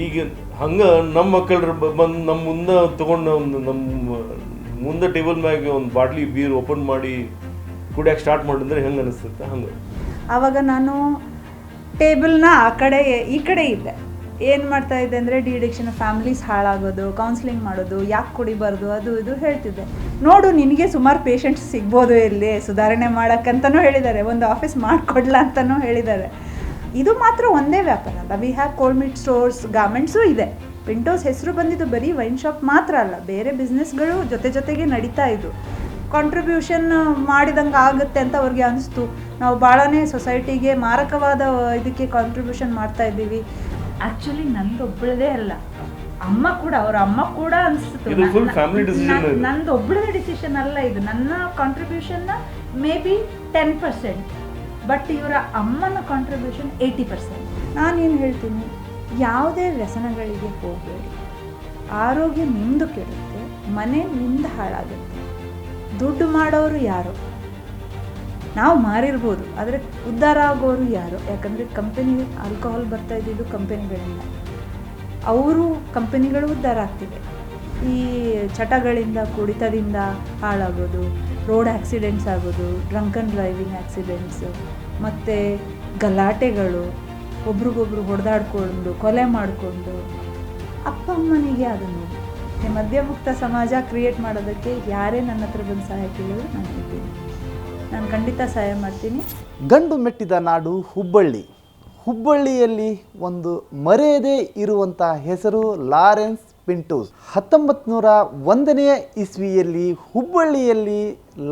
ಈಗ ಹಂಗೆ ನಮ್ಮ ಮಕ್ಕಳು ಬಂದು ನಮ್ಮ ಮುಂದೆ ತೊಗೊಂಡು ಒಂದು ನಮ್ಮ ಮುಂದೆ ಟೇಬಲ್ ಮ್ಯಾಗೆ ಒಂದು ಬಾಟ್ಲಿ ಬೀರ್ ಓಪನ್ ಮಾಡಿ ಕುಡಿಯೋಕೆ ಸ್ಟಾರ್ಟ್ ಮಾಡಿದ್ರೆ ಹೆಂಗೆ ಅನಿಸುತ್ತೆ? ಹಂಗೆ. ಆವಾಗ ನಾನು ಟೇಬಲ್ನ ಆ ಕಡೆ, ಈ ಕಡೆ ಇದ್ದೆ. ಏನು ಮಾಡ್ತಾ ಇದ್ದೆ ಅಂದರೆ ಡಿ ಅಡಿಕ್ಷನ್ ಫ್ಯಾಮಿಲೀಸ್ ಹಾಳಾಗೋದು ಕೌನ್ಸಿಲಿಂಗ್ ಮಾಡೋದು, ಯಾಕೆ ಕುಡಿಬಾರ್ದು, ಅದು ಇದು ಹೇಳ್ತಿದ್ದೆ. ನೋಡು, ನಿನಗೆ ಸುಮಾರು ಪೇಷಂಟ್ಸ್ ಸಿಗ್ಬೋದು ಇಲ್ಲಿ, ಸುಧಾರಣೆ ಮಾಡೋಕ್ಕಂತನೂ ಹೇಳಿದ್ದಾರೆ, ಒಂದು ಆಫೀಸ್ ಮಾಡಿಕೊಡ್ಲಾ ಅಂತಲೂ ಹೇಳಿದ್ದಾರೆ. ಇದು ಮಾತ್ರ ಒಂದೇ ವ್ಯಾಪಾರ. ಅಲ್ಲ we have cold meat stores garments ಇದೆ. ಪಿಂಟೋಸ್ ಹೆಸರು ಬಂದಿದ್ದು ಬರೀ ವೈನ್ ಶಾಪ್ ಮಾತ್ರ ಅಲ್ಲ ಬೇರೆ ಬಿಸ್ನೆಸ್ಗಳು ಜೊತೆ ಜೊತೆಗೆ ನಡೀತಾ ಇದ್ವು ಕಾಂಟ್ರಿಬ್ಯೂಷನ್ ಮಾಡಿದಂಗೆ ಆಗುತ್ತೆ ಅಂತ ಅವ್ರಿಗೆ ಅನಿಸ್ತು. ನಾವು ಭಾಳನೇ ಸೊಸೈಟಿಗೆ ಮಾರಕವಾದ ಇದಕ್ಕೆ ಕಾಂಟ್ರಿಬ್ಯೂಷನ್ ಮಾಡ್ತಾ ಇದ್ದೀವಿ. ಆ್ಯಕ್ಚುಲಿ ನಂದೊಬ್ಬಳದೇ ಅಲ್ಲ. ಅಮ್ಮ ಕೂಡ ಅವ್ರ ಅಮ್ಮ ಕೂಡ ಅನಿಸ್ತು. ನಂದು ಒಬ್ಬಳದೇ ಡಿಸಿಷನ್ ಅಲ್ಲ ಇದು. ನನ್ನ ಕಾಂಟ್ರಿಬ್ಯೂಷನ್ನ may be ten percent but ಇವರ ಅಮ್ಮನ ಕಾಂಟ್ರಿಬ್ಯೂಷನ್ ಏಯ್ಟಿ ಪರ್ಸೆಂಟ್ ನಾನೇನು ಹೇಳ್ತೀನಿ? ಯಾವುದೇ ವ್ಯಸನಗಳಿಗೆ ಹೋಗಬೇಡಿ. ಆರೋಗ್ಯ ನಿಮ್ಮದು ಕೆಡುತ್ತೆ, ಮನೆ ನಿಮ್ದು ಹಾಳಾಗುತ್ತೆ. ದುಡ್ಡು ಮಾಡೋರು ಯಾರು? ನಾವು ಮಾರಿರ್ಬೋದು, ಆದರೆ ಉದ್ಧಾರ ಆಗೋರು ಯಾರು? ಯಾಕಂದರೆ ಕಂಪನಿ ಆಲ್ಕೋಹಾಲ್ ಬರ್ತಾ ಇದ್ದಿದ್ದು ಕಂಪನಿಗಳಿಂದ ಅವರು ಕಂಪನಿಗಳು ಉದ್ಧಾರ ಆಗ್ತಿವೆ. ಈ ಚಟಗಳಿಂದ, ಕುಡಿತದಿಂದ ಹಾಳಾಗೋದು ರೋಡ್ ಆಕ್ಸಿಡೆಂಟ್ಸ್ ಆಗೋದು, ಡ್ರಂಕನ್ ಡ್ರೈವಿಂಗ್ ಆ್ಯಕ್ಸಿಡೆಂಟ್ಸು ಮತ್ತು ಗಲಾಟೆಗಳು, ಒಬ್ರಿಗೊಬ್ರು ಹೊಡೆದಾಡ್ಕೊಂಡು, ಕೊಲೆ ಮಾಡಿಕೊಂಡು, ಅಪ್ಪ ಅಮ್ಮನಿಗೆ ಅದನ್ನು ಈ ಮದ್ಯಮುಕ್ತ ಸಮಾಜ ಕ್ರಿಯೇಟ್ ಮಾಡೋದಕ್ಕೆ ಯಾರೇ ನನ್ನ ಹತ್ರ ಬಂದು ಸಹಾಯ ಕೇಳಿದ್ರು ನಾನು ಹೇಳ್ತೀನಿ ನಾನು ಖಂಡಿತ ಸಹಾಯ ಮಾಡ್ತೀನಿ. ಗಂಡು ಮೆಟ್ಟಿದ ನಾಡು ಹುಬ್ಬಳ್ಳಿ. ಹುಬ್ಬಳ್ಳಿಯಲ್ಲಿ ಒಂದು ಮರೆಯದೇ ಇರುವಂಥ ಹೆಸರು ಲಾರೆನ್ಸ್ ಪಿಂಟೋಸ್. ಹತ್ತೊಂಬತ್ತು ನೂರ ಒಂದನೆಯ ಇಸ್ವಿಯಲ್ಲಿ ಹುಬ್ಬಳ್ಳಿಯಲ್ಲಿ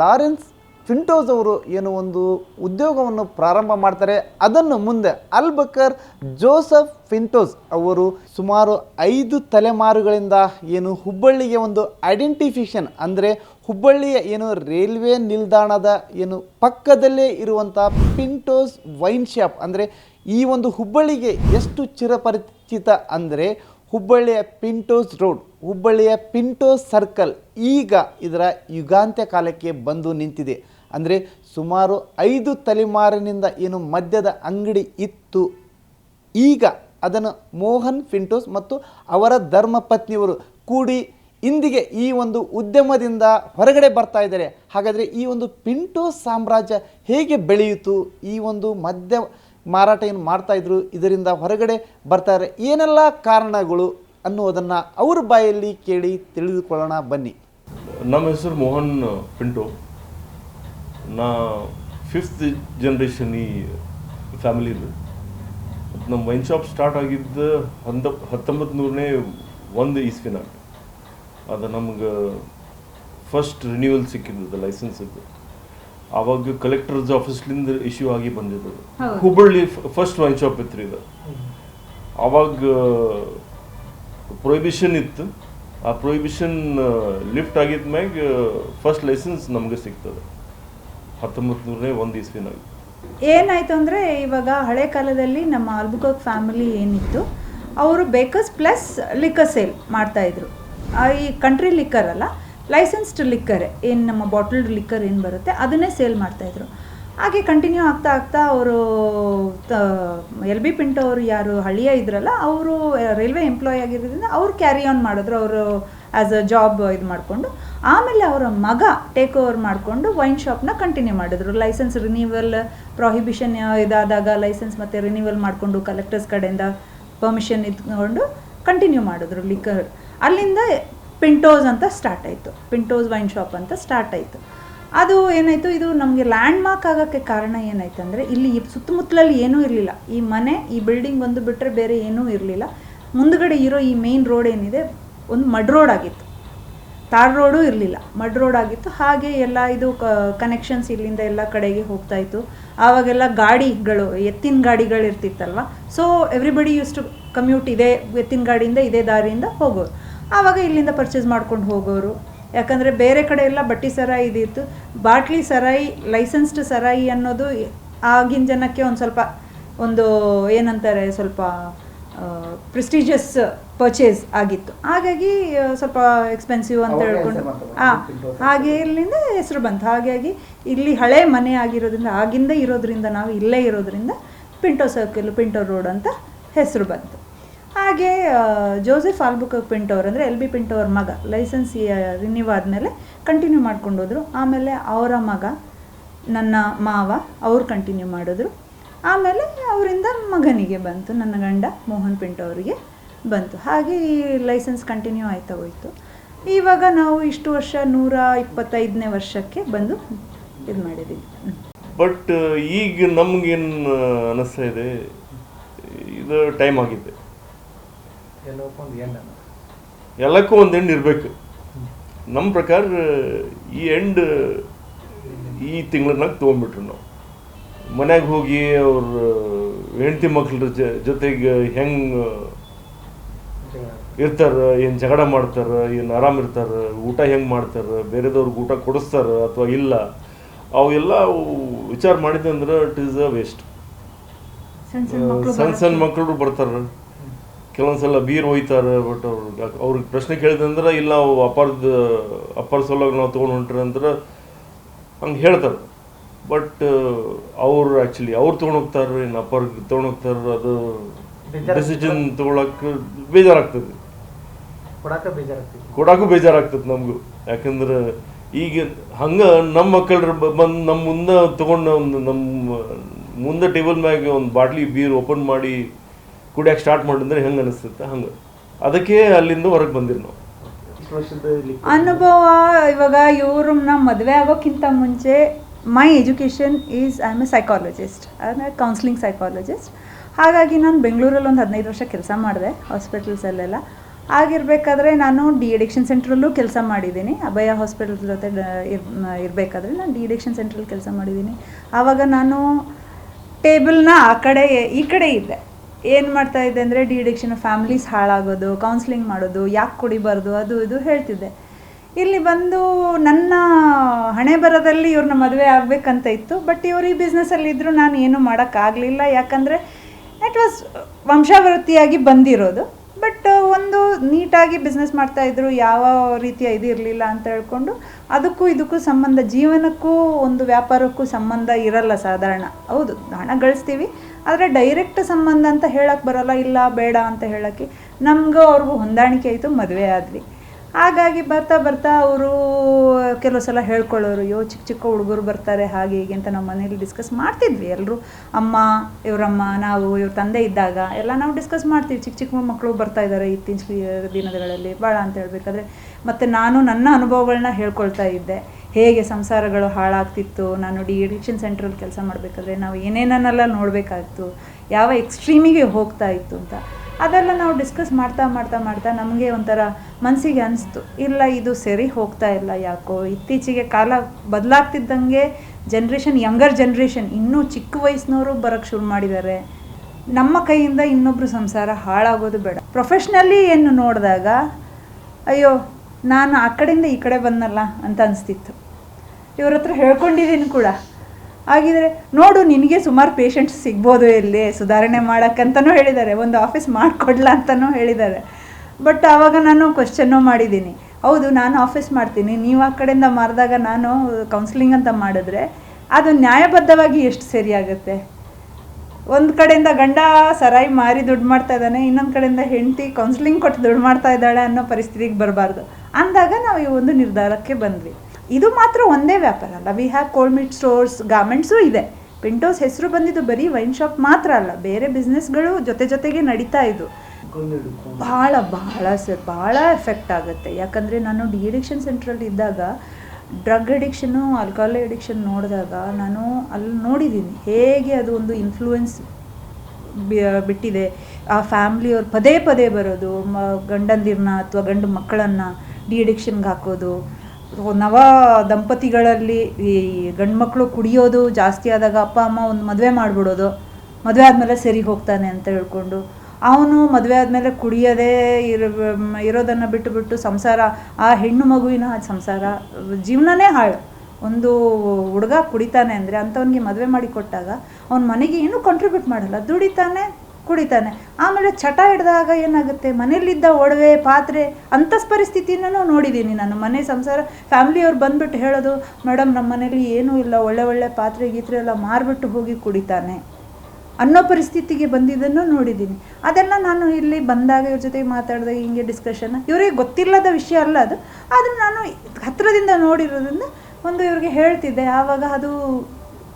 ಲಾರೆನ್ಸ್ ಪಿಂಟೋಸ್ ಅವರು ಏನು ಒಂದು ಉದ್ಯೋಗವನ್ನು ಪ್ರಾರಂಭ ಮಾಡ್ತಾರೆ. ಅದನ್ನು ಮುಂದೆ ಅಲ್ಬಕರ್ ಜೋಸಫ್ ಪಿಂಟೋಸ್ ಅವರು ಸುಮಾರು ಐದು ತಲೆಮಾರುಗಳಿಂದ ಏನು ಹುಬ್ಬಳ್ಳಿಗೆ ಒಂದು ಐಡೆಂಟಿಫಿಕೇಷನ್ ಅಂದರೆ ಹುಬ್ಬಳ್ಳಿಯ ಏನು ರೈಲ್ವೆ ನಿಲ್ದಾಣದ ಏನು ಪಕ್ಕದಲ್ಲೇ ಇರುವಂಥ ಪಿಂಟೋಸ್ ವೈನ್ ಶಾಪ್ ಅಂದರೆ ಈ ಒಂದು ಹುಬ್ಬಳ್ಳಿಗೆ ಎಷ್ಟು ಚಿರಪರಿಚಿತ ಅಂದರೆ ಹುಬ್ಬಳ್ಳಿಯ ಪಿಂಟೋಸ್ ರೋಡ್, ಹುಬ್ಬಳ್ಳಿಯ ಪಿಂಟೋಸ್ ಸರ್ಕಲ್ ಈಗ ಇದರ ಯುಗಾಂತ್ಯ ಕಾಲಕ್ಕೆ ಬಂದು ನಿಂತಿದೆ. ಅಂದರೆ ಸುಮಾರು ಐದು ತಲೆಮಾರಿನಿಂದ ಏನು ಮದ್ಯದ ಅಂಗಡಿ ಇತ್ತು, ಈಗ ಅದನ್ನು ಮೋಹನ್ ಪಿಂಟೋಸ್ ಮತ್ತು ಅವರ ಧರ್ಮಪತ್ನಿಯವರು ಕೂಡಿ ಇಂದಿಗೆ ಈ ಒಂದು ಉದ್ಯಮದಿಂದ ಹೊರಗಡೆ ಬರ್ತಾ ಇದ್ದಾರೆ. ಹಾಗಾದರೆ ಈ ಒಂದು ಪಿಂಟೋಸ್ ಸಾಮ್ರಾಜ್ಯ ಹೇಗೆ ಬೆಳೆಯಿತು? ಈ ಒಂದು ಮದ್ಯ ಮಾರಾಟ ಏನು ಮಾಡ್ತಾ ಇದ್ರು, ಇದರಿಂದ ಹೊರಗಡೆ ಬರ್ತಾರೆ. ಏನೆಲ್ಲ ಕಾರಣಗಳು ಅನ್ನುವುದನ್ನು ಅವ್ರ ಬಾಯಲ್ಲಿ ಕೇಳಿ ತಿಳಿದುಕೊಳ್ಳೋಣ, ಬನ್ನಿ. ನಮ್ಮ ಹೆಸರು ಮೋಹನ್ ಪಿಂಟು. ನಾ ಫಿಫ್ತ್ ಜನ್ರೇಷನ್ ಈ ಫ್ಯಾಮಿಲಿದು ನಮ್ಮ ವೈನ್ ಶಾಪ್ ಸ್ಟಾರ್ಟ್ ಆಗಿದ್ದು ಹಂದ ಹತ್ತೊಂಬತ್ತು ನೂರನೇ ಒಂದು ಇಸ್ವಿನಾಗ. ಅದು ನಮ್ಗೆ ಫಸ್ಟ್ ರಿನ್ಯೂವಲ್ ಸಿಕ್ಕಿದ್ದು ಲೈಸೆನ್ಸ್ ಇದ್ದು. ಆವಾಗ ಕಲೆಕ್ಟರ್ಸ್ ಆಫೀಸ್ಲಿಂದ ಇಶ್ಯೂ ಆಗಿ ಬಂದಿದ್ದು. ಹುಬ್ಬಳ್ಳಿ ಫಸ್ಟ್ ವೈನ್ ಶಾಪ್ ಇತ್ತು ಇದು. ಆವಾಗ ಪ್ರೊಹಿಬಿಷನ್ ಇತ್ತು. ಆ ಪ್ರೊಹಿಬಿಷನ್ ಲಿಫ್ಟ್ ಆಗಿದ ಮ್ಯಾಗ ಫಸ್ಟ್ ಲೈಸೆನ್ಸ್ ನಮಗೆ ಸಿಗ್ತದೆ. ಹತ್ತೊಂಬತ್ತು ನೂರನೇ ಒಂದು ಇಸ್ವಿನಾಗ. ಏನಾಯ್ತು ಅಂದರೆ ಇವಾಗ ಹಳೆ ಕಾಲದಲ್ಲಿ ನಮ್ಮ ಆಲ್ಬುಕೋಕ್ ಫ್ಯಾಮಿಲಿ ಏನಿತ್ತು ಅವರು ಬೇಕರ್ಸ್ ಪ್ಲಸ್ ಲಿಕ್ಕರ್ ಸೇಲ್ ಮಾಡ್ತಾಯಿದ್ರು ಈ ಕಂಟ್ರಿ ಲಿಕ್ಕರ್ ಅಲ್ಲ ಲೈಸೆನ್ಸ್ಡ್ ಲಿಕ್ಕರ್ ಏನು ನಮ್ಮ ಬಾಟಲ್ಡ್ ಲಿಕ್ಕರ್ ಏನು ಬರುತ್ತೆ, ಅದನ್ನೇ ಸೇಲ್ ಮಾಡ್ತಾಯಿದ್ರು ಹಾಗೆ ಕಂಟಿನ್ಯೂ ಆಗ್ತಾ ಆಗ್ತಾ ಅವರು ಎಲ್ ಬಿ ಪಿಂಟೋ ಅವರು ಯಾರು, ಹಳ್ಳಿಯ ಇದ್ರಲ್ಲ, ಅವರು ರೈಲ್ವೆ ಎಂಪ್ಲಾಯ್ ಆಗಿರೋದ್ರಿಂದ ಅವ್ರು ಕ್ಯಾರಿ ಆನ್ ಮಾಡಿದ್ರು. ಅವರು ಆ್ಯಸ್ ಅ ಜಾಬ್ ಇದು ಮಾಡಿಕೊಂಡು. ಆಮೇಲೆ ಅವರ ಮಗ ಟೇಕ್ ಓವರ್ ಮಾಡಿಕೊಂಡು ವೈನ್ ಶಾಪ್ನ ಕಂಟಿನ್ಯೂ ಮಾಡಿದ್ರು. ಲೈಸೆನ್ಸ್ ರಿನ್ಯೂವಲ್ ಪ್ರಾಹಿಬಿಷನ್ ಇದಾದಾಗ ಲೈಸೆನ್ಸ್ ಮತ್ತು ರಿನ್ಯೂವಲ್ ಮಾಡಿಕೊಂಡು ಕಲೆಕ್ಟರ್ಸ್ ಕಡೆಯಿಂದ ಪರ್ಮಿಷನ್ ಇದ್ಕೊಂಡು ಕಂಟಿನ್ಯೂ ಮಾಡಿದ್ರು ಲಿಕ್ಕರ್ ಅಲ್ಲಿಂದ ಪಿಂಟೋಸ್ ಅಂತ ಸ್ಟಾರ್ಟ್ ಆಯಿತು. ಪಿಂಟೋಸ್ ವೈನ್ ಶಾಪ್ ಅಂತ ಸ್ಟಾರ್ಟ್ ಆಯಿತು. ಅದು ಏನಾಯಿತು? ಇದು ನಮಗೆ ಲ್ಯಾಂಡ್ ಮಾರ್ಕ್ ಆಗೋಕ್ಕೆ ಕಾರಣ ಏನಾಯ್ತು ಅಂದರೆ ಇಲ್ಲಿ ಸುತ್ತಮುತ್ತಲಲ್ಲಿ ಏನೂ ಇರಲಿಲ್ಲ. ಈ ಮನೆ, ಈ ಬಿಲ್ಡಿಂಗ್ ಒಂದು ಬಿಟ್ಟರೆ ಬೇರೆ ಏನೂ ಇರಲಿಲ್ಲ. ಮುಂದ್ಗಡೆ ಇರೋ ಈ ಮೇನ್ ರೋಡ್ ಏನಿದೆ? ಒಂದು ಮಡ್ ರೋಡ್ ಆಗಿತ್ತು. ತಾರ್ ರೋಡು ಇರಲಿಲ್ಲ. ಮಡ್ ರೋಡ್ ಆಗಿತ್ತು. ಹಾಗೆ ಎಲ್ಲ ಇದು ಕನೆಕ್ಷನ್ಸ್ ಇಲ್ಲಿಂದ ಎಲ್ಲ ಕಡೆಗೆ ಹೋಗ್ತಾ ಇತ್ತು. ಆವಾಗೆಲ್ಲ ಗಾಡಿಗಳು, ಎತ್ತಿನ ಗಾಡಿಗಳು ಇರ್ತಿತ್ತಲ್ವ so everybody use to commute ಇದೆ ಎತ್ತಿನ ಗಾಡಿಯಿಂದ ಇದೇ ದಾರಿಯಿಂದ ಹೋಗೋರು. ಆವಾಗ ಇಲ್ಲಿಂದ ಪರ್ಚೇಸ್ ಮಾಡ್ಕೊಂಡು ಹೋಗೋರು. ಯಾಕಂದರೆ ಬೇರೆ ಕಡೆ ಎಲ್ಲ ಬಟ್ಟಿ ಸರಾಯಿ ಇದಿತ್ತು. ಬಾಟ್ಲಿ ಸರಾಯಿ ಲೈಸೆನ್ಸ್ಡ್ ಸರಾಯಿ ಅನ್ನೋದು ಆಗಿನ ಜನಕ್ಕೆ ಒಂದು ಸ್ವಲ್ಪ ಒಂದು ಏನಂತಾರೆ ಸ್ವಲ್ಪ ಪ್ರೆಸ್ಟೀಜಿಯಸ್ ಪರ್ಚೇಸ್ ಆಗಿತ್ತು. ಹಾಗಾಗಿ ಸ್ವಲ್ಪ ಎಕ್ಸ್ಪೆನ್ಸಿವ್ ಅಂತ ಹೇಳ್ಕೊಂಡು ಹಾಂ ಹಾಗೆ ಇಲ್ಲಿಂದ ಹೆಸರು ಬಂತು. ಹಾಗಾಗಿ ಇಲ್ಲಿ ಹಳೆ ಮನೆ ಆಗಿರೋದ್ರಿಂದ ಆಗಿಂದ ಇರೋದ್ರಿಂದ ನಾವು ಇಲ್ಲೇ ಇರೋದ್ರಿಂದ ಪಿಂಟೋ ಸರ್ಕಲ್ ಪಿಂಟೋ ರೋಡ್ ಅಂತ ಹೆಸರು ಬಂತು. ಹಾಗೆ ಜೋಸೆಫ್ ಆಲ್ಬುಕ ಪಿಂಟೋರ್ ಅಂದರೆ ಎಲ್ ಬಿ ಪಿಂಟೋರ್ ಮಗ ಲೈಸೆನ್ಸ್ ರಿನ್ಯೂ ಆದಮೇಲೆ ಕಂಟಿನ್ಯೂ ಮಾಡ್ಕೊಂಡು ಹೋದರು. ಆಮೇಲೆ ಅವರ ಮಗ, ನನ್ನ ಮಾವ, ಅವರು ಕಂಟಿನ್ಯೂ ಮಾಡಿದ್ರು. ಆಮೇಲೆ ಅವರಿಂದ ಮಗನಿಗೆ ಬಂತು, ನನ್ನ ಗಂಡ ಮೋಹನ್ ಪಿಂಟ್ ಅವರಿಗೆ ಬಂತು. ಹಾಗೆ ಈ ಲೈಸೆನ್ಸ್ ಕಂಟಿನ್ಯೂ ಆಯ್ತಾ ಹೋಯ್ತು. ಇವಾಗ ನಾವು ಇಷ್ಟು ವರ್ಷ ನೂರ ಇಪ್ಪತ್ತೈದನೇ ವರ್ಷಕ್ಕೆ ಬಂದು ಇದು ಮಾಡಿದ್ದೀವಿ ಬಟ್ ಈಗ ನಮಗೇನು ಅನಿಸ್ತಾ ಇದೆ, ಇದು ಟೈಮ್ ಆಗಿದೆ. ಎಲ್ಲಕ್ಕೂ ಒಂದು ಎಂಡ್ ಇರಬೇಕು. ನಮ್ಮ ಪ್ರಕಾರ ಈ ಎಂಡ್ ಈ ತಿಂಗಳನ್ನಾಗ ತೊಗೊಂಡ್ಬಿಟ್ರು ನಾವು. ಮನೆಗೆ ಹೋಗಿ ಅವ್ರ ಹೆಂಡತಿ ಮಕ್ಳ ಜ- ಜೊತೆಗೆ ಹೆಂಗೆ ಇರ್ತಾರ ಏನು ಜಗಳ ಮಾಡ್ತಾರೆ ಏನು ಆರಾಮ್ ಇರ್ತಾರ ಊಟ ಹೆಂಗೆ ಮಾಡ್ತಾರೆ ಬೇರೆದವ್ರಿಗೆ ಊಟ ಕೊಡಿಸ್ತಾರೆ ಅಥವಾ ಇಲ್ಲ ಅವೆಲ್ಲ ವಿಚಾರ ಮಾಡಿದ್ದೆ ಅಂದ್ರೆ ಇಟ್ ಈಸ್ ಅ ವೇಸ್ಟ್. ಸಣ್ಣ ಸಣ್ಣ ಮಕ್ಕಳು ಸಣ್ಣ ಸಣ್ಣ ಮಕ್ಕಳು ಬರ್ತಾರ. ಕೆಲವೊಂದ್ಸಲ ಬೀರ್ ಒಯ್ತಾರ ಬಟ್ ಅವ್ರು ಅವ್ರಿಗೆ ಪ್ರಶ್ನೆ ಕೇಳಿದಂದ್ರೆ ಇಲ್ಲ ಅವು ಅಪಾರದ ಅಪಾರ ಸಲುವಾಗಿ ನಾವು ತೊಗೊಂಡು ಹೊಂಟ್ರಿ ಅಂದ್ರೆ ಹಂಗೆ ಹೇಳ್ತಾರೆ. ಬಟ್ ಅವ್ರು ಆ್ಯಕ್ಚುಲಿ ಅವ್ರು ತೊಗೊಂಡು ಹೋಗ್ತಾರೆ ಇನ್ನು ಅಪ್ಪರ್ಗೆ ತೊಗೊಂಡು ಹೋಗ್ತಾರೆ ಅದು ಡಿಸಿಷನ್ ತೊಗೊಳಕ್ಕೆ ಬೇಜಾರಾಗ್ತದೆ. ಕೊಡಕ್ಕೂ ಬೇಜಾರಾಗ್ತದೆ. ನಮಗೂ. ಯಾಕಂದ್ರೆ ಈಗ ಹಂಗೆ ನಮ್ಮ ಮಕ್ಕಳು ಬಂದು ನಮ್ಮ ಮುಂದೆ ತೊಗೊಂಡು ಒಂದು ನಮ್ಮ ಮುಂದೆ ಟೇಬಲ್ ಮ್ಯಾಗೆ ಒಂದು ಬಾಟ್ಲಿ ಬೀರ್ ಓಪನ್ ಮಾಡಿ ಕುಡಿಯೋಕೆ ಸ್ಟಾರ್ಟ್ ಮಾಡಿದ್ರೆ ಹೆಂಗೆ ಅನಿಸುತ್ತೆ ಹಂಗೆ. ಅದಕ್ಕೆ ಅಲ್ಲಿಂದ ಹೊರಗೆ ಬಂದಿರಿ ನಾವು. ವರ್ಷದ ಅನುಭವ ಇವಾಗ ಇವರು ನಮ್ಮ ಮದುವೆ ಆಗೋಕ್ಕಿಂತ ಮುಂಚೆ my education is I am a psychologist ಅಂದರೆ ಕೌನ್ಸಿಲಿಂಗ್ ಸೈಕಾಲಜಿಸ್ಟ್ ಹಾಗಾಗಿ ನಾನು ಬೆಂಗಳೂರಲ್ಲಿ ಒಂದು ಹದಿನೈದು ವರ್ಷ ಕೆಲಸ ಮಾಡಿದೆ ಹಾಸ್ಪಿಟಲ್ಸಲ್ಲೆಲ್ಲ ಆಗಿರಬೇಕಾದ್ರೆ ನಾನು ಡಿ ಎಡಿಕ್ಷನ್ ಸೆಂಟ್ರಲ್ಲೂ ಕೆಲಸ ಮಾಡಿದ್ದೀನಿ. ಅಭಯ ಹಾಸ್ಪಿಟಲ್ ಜೊತೆ ಇರಬೇಕಾದ್ರೆ ನಾನು ಡಿ ಎಡಿಕ್ಷನ್ ಸೆಂಟ್ರಲ್ಲಿ ಕೆಲಸ ಮಾಡಿದ್ದೀನಿ. ಆವಾಗ ನಾನು ಟೇಬಲ್ನ ಆ ಕಡೆ ಈ ಕಡೆ ಇದ್ದೆ. ಏನು ಮಾಡ್ತಾ ಇದ್ದೆ ಅಂದರೆ ಡಿ ಎಡಿಕ್ಷನ್ ಫ್ಯಾಮ್ಲೀಸ್ ಹಾಳಾಗೋದು ಕೌನ್ಸಿಲಿಂಗ್ ಮಾಡೋದು, ಯಾಕೆ ಕುಡಿಬಾರ್ದು, ಅದು ಇದು ಹೇಳ್ತಿದ್ದೆ. ಇಲ್ಲಿ ಬಂದು ನನ್ನ ಹಣೆ ಬರದಲ್ಲಿ ಇವ್ರನ್ನ ಮದುವೆ ಆಗಬೇಕಂತ ಇತ್ತು ಬಟ್ ಇವರು ಈ ಬಿಸ್ನೆಸ್ಸಲ್ಲಿ ಇದ್ದರೂ ನಾನು ಏನೂ ಮಾಡೋಕ್ಕಾಗಲಿಲ್ಲ ಯಾಕಂದರೆ ಇಟ್ ವಾಸ್ ವಂಶಾವೃತ್ತಿಯಾಗಿ ಬಂದಿರೋದು ಬಟ್ ಒಂದು ನೀಟಾಗಿ ಬಿಸ್ನೆಸ್ ಮಾಡ್ತಾಯಿದ್ರು ಯಾವ ರೀತಿಯ ಇದು ಇರಲಿಲ್ಲ ಅಂತ ಹೇಳ್ಕೊಂಡು, ಅದಕ್ಕೂ ಇದಕ್ಕೂ ಸಂಬಂಧ, ಜೀವನಕ್ಕೂ ಒಂದು ವ್ಯಾಪಾರಕ್ಕೂ ಸಂಬಂಧ ಇರಲ್ಲ ಸಾಧಾರಣ. ಹೌದು, ಹಣ ಗಳಿಸ್ತೀವಿ ಆದರೆ ಡೈರೆಕ್ಟ್ ಸಂಬಂಧ ಅಂತ ಹೇಳಕ್ಕೆ ಬರೋಲ್ಲ, ಇಲ್ಲ, ಬೇಡ ಅಂತ ಹೇಳೋಕ್ಕೆ ನಮಗೂ ಅವ್ರಿಗೂ ಹೊಂದಾಣಿಕೆ ಆಯಿತು, ಮದುವೆ ಆದ್ವಿ. ಹಾಗಾಗಿ ಬರ್ತಾ ಬರ್ತಾ ಅವರು ಕೆಲವು ಸಲ ಹೇಳ್ಕೊಳ್ಳೋರು, ಯೋ, ಚಿಕ್ಕ ಚಿಕ್ಕ ಹುಡುಗರು ಬರ್ತಾರೆ, ಹಾಗೆ ಹೀಗೆ ಅಂತ ನಮ್ಮ ಮನೇಲಿ ಡಿಸ್ಕಸ್ ಮಾಡ್ತಿದ್ವಿ ಎಲ್ಲರೂ ಅಮ್ಮ, ಇವರಮ್ಮ, ನಾವು, ಇವ್ರ ತಂದೆ ಇದ್ದಾಗ ಎಲ್ಲ ನಾವು ಡಿಸ್ಕಸ್ ಮಾಡ್ತೀವಿ. ಚಿಕ್ಕ ಚಿಕ್ಕ ಮಕ್ಕಳು ಬರ್ತಾ ಇದ್ದಾರೆ ಇತ್ತೀಚಿನ ದಿನಗಳಲ್ಲಿ ಭಾಳ ಅಂತ ಹೇಳಬೇಕಾದ್ರೆ. ಮತ್ತು ನಾನು ನನ್ನ ಅನುಭವಗಳನ್ನ ಹೇಳ್ಕೊಳ್ತಾ ಇದ್ದೆ. ಹೇಗೆ ಸಂಸಾರಗಳು ಹಾಳಾಗ್ತಿತ್ತು, ನಾನು ಡಿ ಎಡಿಕ್ಷನ್ ಸೆಂಟ್ರಲ್ಲಿ ಕೆಲಸ ಮಾಡಬೇಕಾದ್ರೆ ನಾವು ಏನೇನನ್ನೆಲ್ಲ ನೋಡಬೇಕಾಗಿತ್ತು ಯಾವ ಎಕ್ಸ್ಟ್ರೀಮಿಗೆ ಹೋಗ್ತಾ ಇತ್ತು ಅಂತ. ಅದೆಲ್ಲ ನಾವು ಡಿಸ್ಕಸ್ ಮಾಡ್ತಾ ಮಾಡ್ತಾ ಮಾಡ್ತಾ ನಮಗೆ ಒಂಥರ ಮನಸ್ಸಿಗೆ ಅನಿಸ್ತು. ಇಲ್ಲ, ಇದು ಸರಿ ಹೋಗ್ತಾ ಇಲ್ಲ ಯಾಕೋ, ಇತ್ತೀಚೆಗೆ ಕಾಲ ಬದಲಾಗ್ತಿದ್ದಂಗೆ ಜನ್ರೇಷನ್ ಯಂಗರ್ ಜನ್ರೇಷನ್ ಇನ್ನೂ ಚಿಕ್ಕ ವಯಸ್ಸಿನವರು ಬರೋಕ್ಕೆ ಶುರು ಮಾಡಿದ್ದಾರೆ. ನಮ್ಮ ಕೈಯಿಂದ ಇನ್ನೊಬ್ಬರು ಸಂಸಾರ ಹಾಳಾಗೋದು ಬೇಡ. ಪ್ರೊಫೆಷ್ನಲಿ ಏನು ನೋಡಿದಾಗ, ಅಯ್ಯೋ, ನಾನು ಆ ಕಡೆಯಿಂದ ಈ ಕಡೆ ಬಂದಲ್ಲ ಅಂತ ಅನಿಸ್ತಿತ್ತು. ಇವ್ರ ಹತ್ರ ಹೇಳ್ಕೊಂಡಿದ್ದೀನಿ ಕೂಡ. ಹಾಗಿದ್ರೆ ನೋಡು, ನಿನಗೆ ಸುಮಾರು ಪೇಷಂಟ್ಸ್ ಸಿಗ್ಬೋದು ಇಲ್ಲಿ, ಸುಧಾರಣೆ ಮಾಡೋಕ್ಕಂತನೂ ಹೇಳಿದ್ದಾರೆ, ಒಂದು ಆಫೀಸ್ ಮಾಡಿಕೊಡ್ಲ ಅಂತಲೂ ಹೇಳಿದ್ದಾರೆ. ಬಟ್ ಆವಾಗ ನಾನು ಕ್ವಶನ್ನು ಮಾಡಿದ್ದೀನಿ. ಹೌದು, ನಾನು ಆಫೀಸ್ ಮಾಡ್ತೀನಿ, ನೀವು ಆ ಕಡೆಯಿಂದ ಮಾರಿದಾಗ ನಾನು ಕೌನ್ಸಿಲಿಂಗ್ ಅಂತ ಮಾಡಿದ್ರೆ ಅದು ನ್ಯಾಯಬದ್ಧವಾಗಿ ಎಷ್ಟು ಸರಿಯಾಗುತ್ತೆ ಒಂದು ಕಡೆಯಿಂದ ಗಂಡ ಸರಾಯಿ ಮಾರಿ ದುಡ್ಡು ಮಾಡ್ತಾ ಇದ್ದಾನೆ, ಇನ್ನೊಂದು ಕಡೆಯಿಂದ ಹೆಂಡತಿ ಕೌನ್ಸಿಲಿಂಗ್ ಕೊಟ್ಟು ದುಡ್ಡು ಮಾಡ್ತಾ ಇದ್ದಾಳೆ ಅನ್ನೋ ಪರಿಸ್ಥಿತಿಗೆ ಬರಬಾರ್ದು. ಅಂದಾಗ ನಾವು ಈ ಒಂದು ನಿರ್ಧಾರಕ್ಕೆ ಬಂದ್ವಿ. ಇದು ಮಾತ್ರ ಒಂದೇ ವ್ಯಾಪಾರ ಅಲ್ಲ. We have cold meat stores garments ಇದೆ. ಪಿಂಟೋಸ್ ಹೆಸರು ಬಂದಿದ್ದು ಬರೀ ವೈನ್ ಶಾಪ್ ಮಾತ್ರ ಅಲ್ಲ. ಬೇರೆ ಬಿಸ್ನೆಸ್ಗಳು ಜೊತೆ ಜೊತೆಗೆ ನಡೀತಾ ಇದ್ದು ಭಾಳ ಭಾಳ ಸರ್ ಭಾಳ ಎಫೆಕ್ಟ್ ಆಗುತ್ತೆ. ಯಾಕಂದರೆ ನಾನು ಡಿ ಎಡಿಕ್ಷನ್ ಸೆಂಟ್ರಲ್ಲಿ ಇದ್ದಾಗ ಡ್ರಗ್ ಅಡಿಕ್ಷನ್ನು ಆಲ್ಕೋಹಾಲ್ ಅಡಿಕ್ಷನ್ ನೋಡಿದಾಗ ನಾನು ಅಲ್ಲಿ ನೋಡಿದ್ದೀನಿ. ಹೇಗೆ ಅದು ಒಂದು ಇನ್ಫ್ಲೂಯೆನ್ಸ್ ಬಿಟ್ಟಿದೆ. ಆ ಫ್ಯಾಮ್ಲಿಯವ್ರು ಪದೇ ಪದೇ ಬರೋದು, ಮ ಗಂಡಂದಿರನ್ನ ಅಥವಾ ಗಂಡು ಮಕ್ಕಳನ್ನು ಡಿ ಅಡಿಕ್ಷನ್ಗೆ ಹಾಕೋದು. ನವ ದಂಪತಿಗಳಲ್ಲಿ ಈ ಗಂಡು ಮಕ್ಕಳು ಕುಡಿಯೋದು ಜಾಸ್ತಿ ಆದಾಗ ಅಪ್ಪ, ಅಮ್ಮ ಒಂದು ಮದುವೆ ಮಾಡಿಬಿಡೋದು. ಮದುವೆ ಆದಮೇಲೆ ಸರಿ ಹೋಗ್ತಾನೆ ಅಂತ ಹೇಳ್ಕೊಂಡು. ಅವನು ಮದುವೆ ಆದಮೇಲೆ ಕುಡಿಯೋದೇ ಇರೋ, ಇರೋದನ್ನು ಬಿಟ್ಟು ಸಂಸಾರ, ಆ ಹೆಣ್ಣು ಮಗುವಿನ ಸಂಸಾರ, ಜೀವನನೇ ಹಾಳು. ಒಂದು ಹುಡುಗ ಕುಡಿತಾನೆ ಅಂದರೆ ಅಂಥವನಿಗೆ ಮದುವೆ ಮಾಡಿ ಕೊಟ್ಟಾಗ ಅವನ ಮನೆಗೆ ಏನೂ ಕಾಂಟ್ರಿಬ್ಯೂಟ್ ಮಾಡಲ್ಲ. ದುಡಿತಾನೆ. ಕುಡಿತಾನೆ. ಆಮೇಲೆ ಚಟ ಹಿಡ್ದಾಗ ಏನಾಗುತ್ತೆ? ಮನೇಲಿದ್ದ ಒಡವೆ, ಪಾತ್ರೆ ಅಂಥ ಪರಿಸ್ಥಿತಿನೂ ನೋಡಿದ್ದೀನಿ ನಾನು. ಮನೆ ಸಂಸಾರ ಫ್ಯಾಮ್ಲಿಯವ್ರು ಬಂದ್ಬಿಟ್ಟು ಹೇಳೋದು, ಮೇಡಮ್, ನಮ್ಮ ಮನೇಲಿ ಏನೂ ಇಲ್ಲ. ಒಳ್ಳೆ ಒಳ್ಳೆ ಪಾತ್ರೆ, ಗೀತ್ರೆ ಎಲ್ಲ ಮಾರಿಬಿಟ್ಟು ಹೋಗಿ ಕುಡಿತಾನೆ. ಅನ್ನೋ ಪರಿಸ್ಥಿತಿಗೆ ಬಂದಿದ್ದನ್ನು ನೋಡಿದ್ದೀನಿ. ಅದೆಲ್ಲ ನಾನು ಇಲ್ಲಿ ಬಂದಾಗ ಇವ್ರ ಜೊತೆ ಮಾತಾಡಿದಾಗ ಹಿಂಗೆ ಡಿಸ್ಕಷನ್ ಇವರಿಗೆ ಗೊತ್ತಿಲ್ಲದ ವಿಷಯ ಅಲ್ಲ ಅದು. ಆದರೆ ನಾನು ಹತ್ತಿರದಿಂದ ನೋಡಿರೋದ್ರಿಂದ ಒಂದು ಇವ್ರಿಗೆ ಹೇಳ್ತಿದ್ದೆ. ಆವಾಗ ಅದು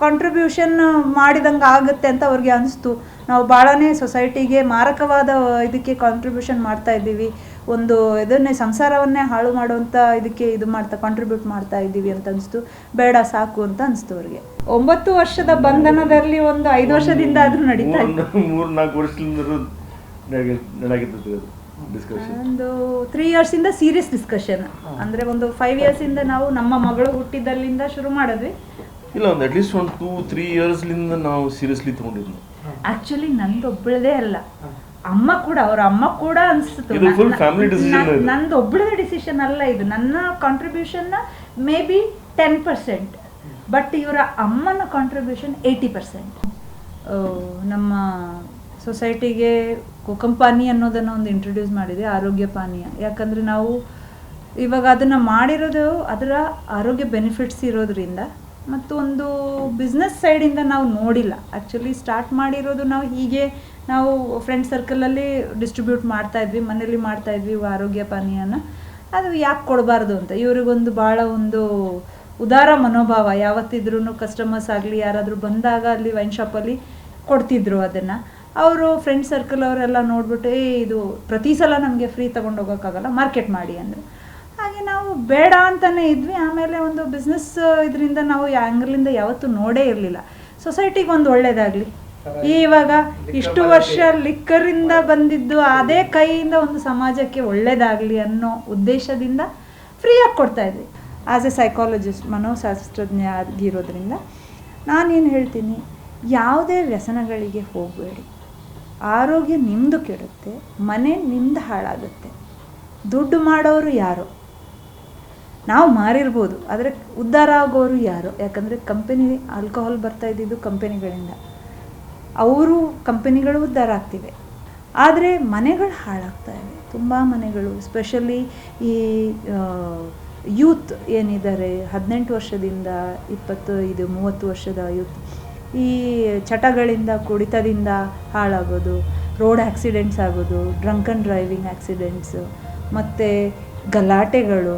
ಕಾಂಟ್ರಿಬ್ಯೂಷನ್ ಮಾಡಿದಂಗೆ ಆಗುತ್ತೆ ಅಂತ ಅವ್ರಿಗೆ ಅನಿಸ್ತು. ನಾವು ಭಾಳನೇ ಸೊಸೈಟಿಗೆ ಮಾರಕವಾದ ಇದಕ್ಕೆ ಕಾಂಟ್ರಿಬ್ಯೂಷನ್ ಮಾಡ್ತಾ ಇದ್ದೀವಿ. ಒಂದು ಇದನ್ನೇ ಸಂಸಾರವನ್ನೇ ಹಾಳು ಮಾಡುವಂಥ ಇದಕ್ಕೆ ಇದು ಮಾಡ್ತಾ ಕಾಂಟ್ರಿಬ್ಯೂಟ್ ಮಾಡ್ತಾ ಇದ್ದೀವಿ ಅಂತ ಅನಿಸ್ತು. ಬೇಡ ಸಾಕು ಅಂತ ಅನಿಸ್ತು ಅವ್ರಿಗೆ. ಒಂಬತ್ತು ವರ್ಷದ ಬಂಧನದಲ್ಲಿ ಒಂದು ಐದು ವರ್ಷದಿಂದ ಆದ್ರೂ ನಡೀತಾ ಇತ್ತು. ಮೂರು ಮೂರು ನಾಲ್ಕು ವರ್ಷದಿಂದ ಒಂದು ತ್ರೀ ಇಯರ್ಸಿಂದ ಸೀರಿಯಸ್ ಡಿಸ್ಕಷನ್ ಅಂದ್ರೆ ಒಂದು ಫೈವ್ ಇಂದ ನಾವು ನಮ್ಮ ಮಗಳು ಹುಟ್ಟಿದಲ್ಲಿಂದ ಶುರು ಮಾಡಿದ್ವಿ. ಇಲ್ಲ ಒಂದು ಅಟ್ಲೀಸ್ಟ್ ಒಂದು ಟೂ ತ್ರೀ ಇಯರ್ಸ್ಲಿಂದ ನಾವು ಸೀರಿಯಸ್ಲಿ ತೊಗೊಂಡಿದ್ವಿ. ಆಕ್ಚುಲಿ ನಂದು ಒಬ್ಬಳದೇ ಅಲ್ಲ. ಅಮ್ಮ ಕೂಡ ಅವ್ರ ಅಮ್ಮ ಕೂಡ ಅನ್ಸ್ತು ಇದು full family decision ಇದು. ನಂದು ಒಬ್ಬಳದೇ ಡಿಸಿಷನ್ ಅಲ್ಲ ಇದು. ನನ್ನ contribution may be ten percent but ಇವರ ಅಮ್ಮನ ಕಾಂಟ್ರಿಬ್ಯೂಷನ್ ಏಯ್ಟಿ ಪರ್ಸೆಂಟ್ ನಮ್ಮ ಸೊಸೈಟಿಗೆ ಕುಕಂಪಾನಿ ಅನ್ನೋದನ್ನು ಒಂದು ಇಂಟ್ರೊಡ್ಯೂಸ್ ಮಾಡಿದೆ ಆರೋಗ್ಯ ಪಾನೀಯ ಯಾಕಂದ್ರೆ ನಾವು ಇವಾಗ ಅದನ್ನು ಮಾಡಿರೋದು ಅದರ ಆರೋಗ್ಯ ಬೆನಿಫಿಟ್ಸ್ ಇರೋದ್ರಿಂದ ಮತ್ತು ಒಂದು ಬಿಸ್ನೆಸ್ ಸೈಡಿಂದ ನಾವು ನೋಡಿಲ್ಲ. ಆ್ಯಕ್ಚುಲಿ ಸ್ಟಾರ್ಟ್ ಮಾಡಿರೋದು ನಾವು ಹೀಗೆ ನಾವು ಫ್ರೆಂಡ್ ಸರ್ಕಲಲ್ಲಿ ಡಿಸ್ಟ್ರಿಬ್ಯೂಟ್ ಮಾಡ್ತಾ ಇದ್ವಿ ಮನೇಲಿ ಮಾಡ್ತಾ ಇದ್ವಿ ಆರೋಗ್ಯ ಪಾನೀಯನ. ಅದು ಯಾಕೆ ಕೊಡಬಾರ್ದು ಅಂತ. ಇವರಿಗೊಂದು ಭಾಳ ಒಂದು ಉದಾರ ಮನೋಭಾವ. ಯಾವತ್ತಿದ್ರೂ ಕಸ್ಟಮರ್ಸ್ ಆಗಲಿ, ಯಾರಾದರೂ ಬಂದಾಗ ಅಲ್ಲಿ ವೈನ್ ಶಾಪಲ್ಲಿ ಕೊಡ್ತಿದ್ರು ಅದನ್ನು. ಅವರು ಫ್ರೆಂಡ್ ಸರ್ಕಲ್ ಅವರೆಲ್ಲ ನೋಡ್ಬಿಟ್ಟು, ಏ, ಇದು ಪ್ರತಿ ಸಲ ನಮಗೆ ಫ್ರೀ ತೊಗೊಂಡೋಗೋಕ್ಕಾಗಲ್ಲ ಮಾರ್ಕೆಟ್ ಮಾಡಿ ಅಂದರು. ಹಾಗೆ ನಾವು ಬೇಡ ಅಂತಲೇ ಇದ್ವಿ. ಆಮೇಲೆ ಒಂದು ಬಿಸ್ನೆಸ್ ಇದರಿಂದ ನಾವು ಆ್ಯಂಗಲಿಂದ ಯಾವತ್ತೂ ನೋಡೇ ಇರಲಿಲ್ಲ. ಸೊಸೈಟಿಗೆ ಒಂದು ಒಳ್ಳೇದಾಗಲಿ. ಇವಾಗ ಇಷ್ಟು ವರ್ಷ ಲಿಕ್ಕರಿಂದ ಬಂದಿದ್ದು ಅದೇ ಕೈಯಿಂದ ಒಂದು ಸಮಾಜಕ್ಕೆ ಒಳ್ಳೇದಾಗಲಿ ಅನ್ನೋ ಉದ್ದೇಶದಿಂದ ಫ್ರೀಯಾಗಿ ಕೊಡ್ತಾ ಇದ್ವಿ. ಆಸ್ ಎ ಸೈಕಾಲಜಿಸ್ಟ್ ಮನೋಶಾಸ್ತ್ರಜ್ಞ ಆಗಿರೋದ್ರಿಂದ ನಾನೇನು ಹೇಳ್ತೀನಿ, ಯಾವುದೇ ವ್ಯಸನಗಳಿಗೆ ಹೋಗಬೇಡಿ. ಆರೋಗ್ಯ ನಿಮ್ಮದು ಕೆಡುತ್ತೆ, ಮನೆ ನಿಮ್ದು ಹಾಳಾಗುತ್ತೆ. ದುಡ್ಡು ಮಾಡೋರು ಯಾರು? ನಾವು ಮಾರಿರ್ಬೋದು, ಆದರೆ ಉದ್ಧಾರ ಆಗೋರು ಯಾರು? ಯಾಕಂದರೆ ಕಂಪೆನಿ ಆಲ್ಕೋಹಾಲ್ ಬರ್ತಾ ಇದ್ದಿದ್ದು ಕಂಪೆನಿಗಳಿಂದ ಅವರು ಕಂಪೆನಿಗಳು ಉದ್ಧಾರ ಆಗ್ತಿವೆ. ಆದರೆ ಮನೆಗಳು ಹಾಳಾಗ್ತಾ ಇವೆ. ತುಂಬ ಮನೆಗಳು ಸ್ಪೆಷಲಿ ಈ ಯೂತ್ ಏನಿದ್ದಾರೆ, ಹದಿನೆಂಟು ವರ್ಷದಿಂದ ಇಪ್ಪತ್ತು, ಇದು ಮೂವತ್ತು ವರ್ಷದ ಯೂತ್ ಈ ಚಟಗಳಿಂದ, ಕುಡಿತದಿಂದ ಹಾಳಾಗೋದು ರೋಡ್ ಆಕ್ಸಿಡೆಂಟ್ಸ್ ಆಗೋದು ಡ್ರಂಕನ್ ಡ್ರೈವಿಂಗ್ ಆ್ಯಕ್ಸಿಡೆಂಟ್ಸು ಮತ್ತು ಗಲಾಟೆಗಳು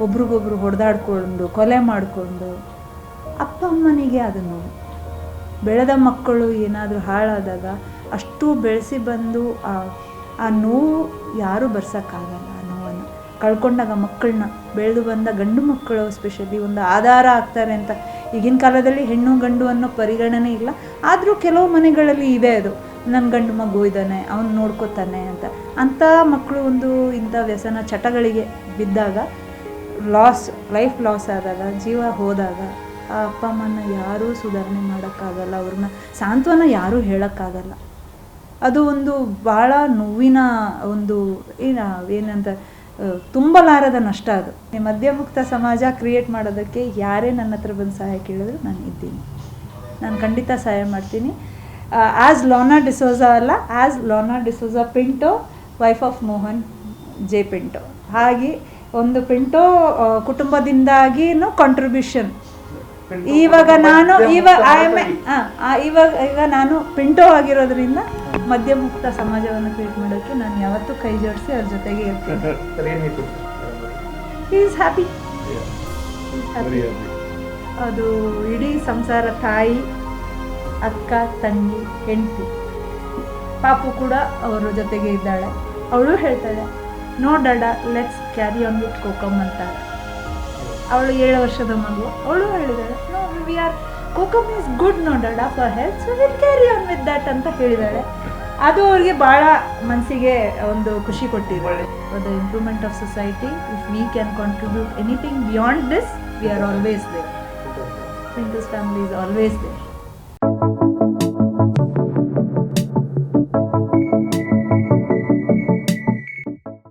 ಒಬ್ರಿಗೊಬ್ರು ಹೊಡೆದಾಡ್ಕೊಂಡು, ಕೊಲೆ ಮಾಡಿಕೊಂಡು ಅಪ್ಪ ಅಮ್ಮನಿಗೆ ಅದು ನೋವು ಬೆಳೆದ ಮಕ್ಕಳು ಏನಾದರೂ ಹಾಳಾದಾಗ ಅಷ್ಟು ಬೆಳೆಸಿ ಬಂದು ಆ ಆ ನೋವು ಯಾರೂ ಬರ್ಸೋಕ್ಕಾಗಲ್ಲ ಆ ನೋವನ್ನು. ಕಳ್ಕೊಂಡಾಗ ಮಕ್ಕಳನ್ನ ಬೆಳೆದು ಬಂದ ಗಂಡು ಮಕ್ಕಳು ಸ್ಪೆಷಲಿ ಒಂದು ಆಧಾರ ಆಗ್ತಾರೆ ಅಂತ. ಈಗಿನ ಕಾಲದಲ್ಲಿ ಹೆಣ್ಣು ಗಂಡು ಅನ್ನೋ ಪರಿಗಣನೆ ಇಲ್ಲ. ಆದರೂ ಕೆಲವು ಮನೆಗಳಲ್ಲಿ ಇದೆ ಅದು. ನನ್ನ ಗಂಡು ಮಗು ಇದ್ದಾನೆ, ಅವನು ನೋಡ್ಕೋತಾನೆ ಅಂತ. ಅಂಥ ಮಕ್ಕಳು ಒಂದು ಇಂಥ ವ್ಯಸನ ಚಟಗಳಿಗೆ ಬಿದ್ದಾಗ ಲಾಸ್ ಲೈಫ್ ಲಾಸ್ ಆದಾಗ, ಜೀವ ಹೋದಾಗ, ಆ ಅಪ್ಪ ಅಮ್ಮನ ಯಾರೂ ಸುಧಾರಣೆ ಮಾಡೋಕ್ಕಾಗಲ್ಲ, ಅವ್ರನ್ನ ಸಾಂತ್ವನ ಯಾರೂ ಹೇಳೋಕ್ಕಾಗಲ್ಲ. ಅದು ಒಂದು ಭಾಳ ನೋವಿನ ಒಂದು ಏನ, ಏನಂತ ತುಂಬಲಾರದ ನಷ್ಟ ಅದು. ಮದ್ಯಮುಕ್ತ ಸಮಾಜ ಕ್ರಿಯೇಟ್ ಮಾಡೋದಕ್ಕೆ ಯಾರೇ ನನ್ನ ಹತ್ರ ಬಂದು ಸಹಾಯ ಕೇಳಿದ್ರು ನಾನು ಇದ್ದೀನಿ. ನಾನು ಖಂಡಿತ ಸಹಾಯ ಮಾಡ್ತೀನಿ. ಆ್ಯಸ್ ಲೋನಾ ಡಿಸೋಜಾ ಅಲ್ಲ as Lona D'Souza Pinto wife of Mohan J Pinto ಹಾಗೆ ಒಂದು ಪಿಂಟೋ ಕುಟುಂಬದಿಂದಾಗಿ ಕುಟುಂಬದಿಂದಾಗಿನೂ ಕಾಂಟ್ರಿಬ್ಯೂಷನ್ ಇವಾಗ ನಾನು ಇವಾಗ ಐ ಆಮ್ ಇವಾಗ ಈಗ ನಾನು ಪಿಂಟೋ ಆಗಿರೋದ್ರಿಂದ ಮದ್ಯಮುಕ್ತ ಸಮಾಜವನ್ನು ಕ್ರಿಯೇಟ್ ಮಾಡೋಕ್ಕೆ ನಾನು ಯಾವತ್ತೂ ಕೈ ಜೋಡಿಸಿ ಅವ್ರ ಜೊತೆಗೆ ಇರ್ತೀನಿ. ಈಸ್ ಹ್ಯಾಪಿ ಅದು ಇಡೀ ಸಂಸಾರ ತಾಯಿ ಅಕ್ಕ ತಂಗಿ ಹೆಂಡತಿ. ಪಾಪು ಕೂಡ ಅವರ ಜೊತೆಗೆ ಇದ್ದಾಳೆ. ಅವಳು ಹೇಳ್ತಾಳೆ no ಡಡ let's carry on with kokum ಅಂತ ಅವಳು ಏಳು ವರ್ಷದ ಮಗು. ಅವಳು ಹೇಳಿದಾಳೆ no we are kokum is good no ಡಾಡ for health so will carry on with that ಅಂತ ಹೇಳಿದಾಳೆ. ಅದು ಅವ್ರಿಗೆ ಭಾಳ ಮನಸ್ಸಿಗೆ ಒಂದು ಖುಷಿ ಕೊಟ್ಟಿದೆ for the improvement of society if we can contribute anything beyond this we are always there family is always there.